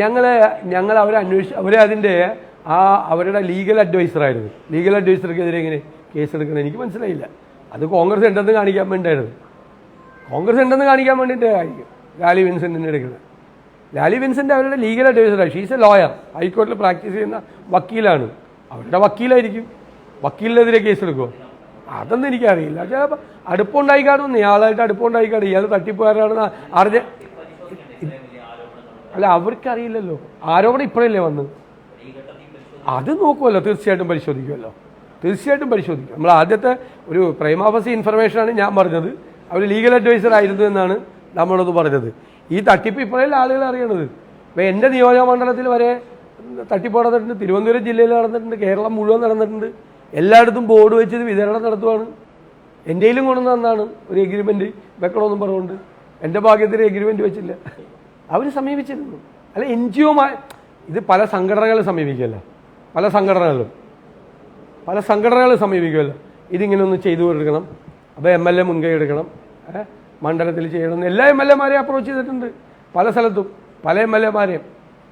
ഞങ്ങൾ ഞങ്ങൾ അവരെ അന്വേഷിച്ച് അവരെ അതിന്റെ ആ അവരുടെ ലീഗൽ അഡ്വൈസറായിരുന്നു ലീഗൽ അഡ്വൈസർക്കെതിരെ എങ്ങനെ കേസെടുക്കണം എനിക്ക് മനസ്സിലായില്ല. അത് കോൺഗ്രസ് ഉണ്ടെന്ന് കാണിക്കാൻ വേണ്ടിയായിരുന്നു. കോൺഗ്രസ് ഉണ്ടെന്ന് കാണിക്കാൻ വേണ്ടിയിട്ടായിരിക്കും ലാലി വിൻസെന്റിനെ എടുക്കുന്നത്. ലാലി വിൻസെന്റ് അവരുടെ ലീഗൽ അഡ്വൈസറാണ് ഷീസ് എ ലോയർ ഹൈക്കോർട്ടിൽ പ്രാക്ടീസ് ചെയ്യുന്ന വക്കീലാണ്. അവരുടെ വക്കീലായിരിക്കും. വക്കീലിനെതിരെ കേസെടുക്കുമോ അതൊന്നും എനിക്കറിയില്ല. ചിലപ്പോൾ അടുപ്പമുണ്ടായി കാണും ഇയാളായിട്ട് അടുപ്പമുണ്ടായി കാണും ഇയാൾ തട്ടിപ്പുകാരാണെന്ന് അറിഞ്ഞ അല്ല അവർക്കറിയില്ലല്ലോ. ആരോപണം ഇപ്പോഴല്ലേ വന്ന്? അത് നോക്കുമല്ലോ തീർച്ചയായിട്ടും പരിശോധിക്കുമല്ലോ തീർച്ചയായിട്ടും പരിശോധിക്കും. നമ്മൾ ആദ്യത്തെ ഒരു പ്രൈമാഫസി ഇൻഫർമേഷനാണ് ഞാൻ പറഞ്ഞത്. അവർ ലീഗൽ അഡ്വൈസർ ആയിരുന്നു എന്നാണ് നമ്മളത് പറഞ്ഞത്. ഈ തട്ടിപ്പ് ഇപ്പോഴല്ലേ ആളുകൾ അറിയണത്? അപ്പോൾ എന്റെ നിയോജക മണ്ഡലത്തിൽ വരെ തട്ടിപ്പ് നടന്നിട്ടുണ്ട്. തിരുവനന്തപുരം ജില്ലയിൽ നടന്നിട്ടുണ്ട്. കേരളം മുഴുവൻ നടന്നിട്ടുണ്ട്. എല്ലായിടത്തും ബോർഡ് വെച്ചത് വിതരണം നടത്തുവാണ്. എന്റെയിലും കൊണ്ടുവന്ന അന്നാണ് ഒരു എഗ്രിമെന്റ് വെക്കണമെന്നും പറഞ്ഞുകൊണ്ട്. എന്റെ ഭാഗ്യത്തിൽ എഗ്രിമെന്റ് വെച്ചില്ല. അവർ സമീപിച്ചിരുന്നു. അല്ല എൻ ജി ഒമാർ ഇത് പല സംഘടനകളും സമീപിക്കുമല്ലോ പല സംഘടനകളും പല സംഘടനകളും സമീപിക്കുമല്ലോ ഇതിങ്ങനെ ഒന്ന് ചെയ്തു കൊടുക്കണം. അപ്പോൾ എം എൽ എ മുൻകൈ എടുക്കണം. മണ്ഡലത്തിൽ ചെയ്യണം. എല്ലാ എം എൽ എമാരെയും അപ്രോച്ച് ചെയ്തിട്ടുണ്ട്. പല സ്ഥലത്തും. പല എം എൽ എമാരെയും.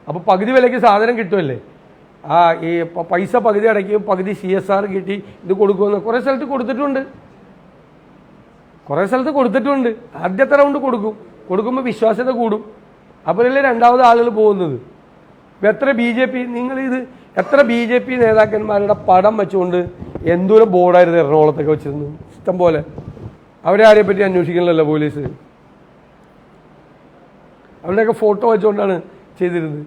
അപ്പോൾ പകുതി വിലയ്ക്ക് സാധനം കിട്ടുമല്ലേ ആ ഈ പൈസ പകുതി അടയ്ക്കും പകുതി സി എസ് ആർ കിട്ടി ഇത് കൊടുക്കുമെന്ന് കുറേ സ്ഥലത്ത് കൊടുത്തിട്ടുണ്ട്. കുറേ സ്ഥലത്ത് കൊടുത്തിട്ടുണ്ട്. ആദ്യത്തെ റൗണ്ട് കൊടുക്കും. കൊടുക്കുമ്പോൾ വിശ്വാസ്യത കൂടും. അപ്പോഴല്ലേ രണ്ടാമത് ആളുകൾ പോകുന്നത്? എത്ര ബി ജെ പി നിങ്ങൾ ഇത് എത്ര ബി ജെ പി നേതാക്കന്മാരുടെ പടം വെച്ചുകൊണ്ട് എന്തോരം ബോർഡായിരുന്നു എറണാകുളത്തൊക്കെ വെച്ചിരുന്നു ഇഷ്ടം പോലെ. അവരെ ആരെ പറ്റി അന്വേഷിക്കണമല്ലോ പോലീസ്. അവരുടെയൊക്കെ ഫോട്ടോ വെച്ചുകൊണ്ടാണ് ചെയ്തിരുന്നത്.